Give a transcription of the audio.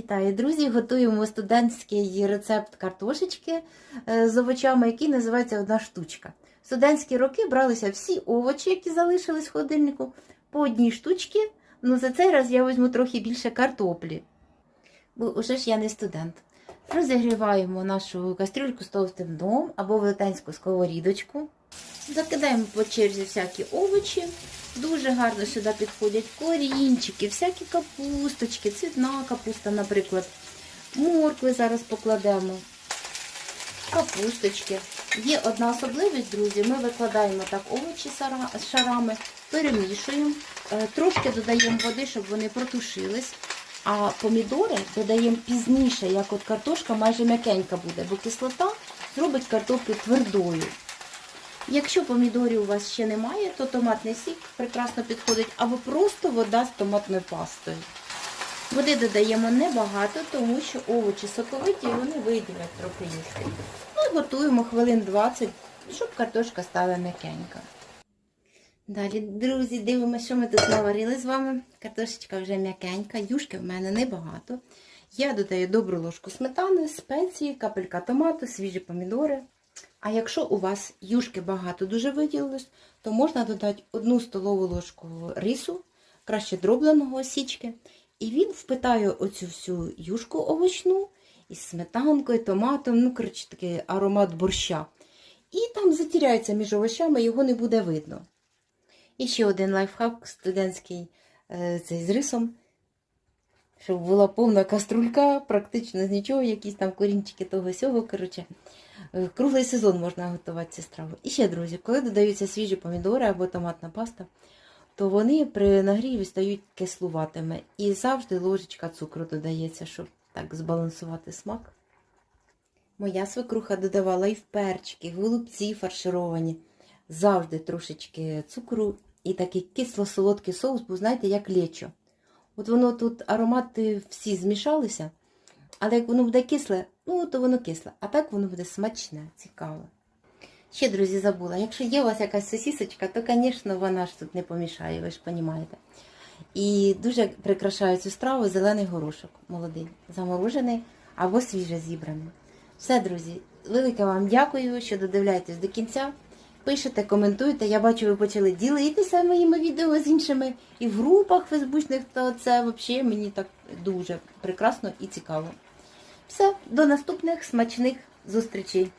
Вітаю, друзі! Готуємо студентський рецепт картошечки е, з овочами, який називається одна штучка. В студентські роки бралися всі овочі, які залишились в холодильнику, по одній штучці. Ну за цей раз я візьму трохи більше картоплі. Бо вже ж я не студент. Розігріваємо нашу кастрюльку з товстим дном або велетенську сковорідочку. Закидаємо по черзі всякі овочі. Дуже гарно сюди підходять корінчики, всякі капусточки, цвітна капуста, наприклад. Моркви зараз покладемо. Капусточки. Є одна особливість, друзі. Ми викладаємо так овочі з шарами, перемішуємо, е, трошки додаємо води, щоб вони протушились. А помідори додаємо пізніше, як от картошка майже м'якенька буде, бо кислота зробить картоплю твердою. Якщо помідорів у вас ще немає, то томатний сік прекрасно підходить, або просто вода з томатною пастою. Води додаємо небагато, тому що овочі соковиті і вони виділять трохи їсти. Ну і готуємо хвилин 20, щоб картошка стала м'якенька. Далі, друзі, дивимося, що ми тут наварили з вами. Картошечка вже м'якенька, юшки в мене небагато. Я додаю добру ложку сметани, спеції, капелька томату, свіжі помідори. А якщо у вас юшки багато дуже виділилось, то можна додати одну столову ложку рису, краще дробленого осічки. І він впитає оцю всю юшку овочну із сметанкою, томатом, ну, коротше, такий аромат борща. І там затіряється між овочами, його не буде видно. І ще один лайфхак студентський е, цей з рисом. Щоб була повна каструлька, практично з нічого, якісь там корінчики того сього. Коротше, круглий сезон можна готувати ці страви. І ще, друзі, коли додаються свіжі помідори або томатна паста, то вони при нагріві стають кислуватими. І завжди ложечка цукру додається, щоб так збалансувати смак. Моя свекруха додавала і в перчики, і в голубці фаршировані. Завжди трошечки цукру і такий кисло-солодкий соус, бо знаєте, як лечо. От воно тут аромати всі змішалися, але як воно буде кисле, ну то воно кисле, а так воно буде смачне, цікаве. Ще, друзі, забула, якщо є у вас якась сосісочка, то, звісно, вона ж тут не помішає, ви ж розумієте. І дуже прикрашаю цю страву зелений горошок, молодий, заморожений або свіже зібраний. Все, друзі, велике вам дякую, що додивляєтесь до кінця. Пишете, коментуйте. Я бачу, ви почали ділитися моїми відео з іншими і в групах фейсбучних, то це взагалі мені так дуже прекрасно і цікаво. Все, до наступних смачних зустрічей.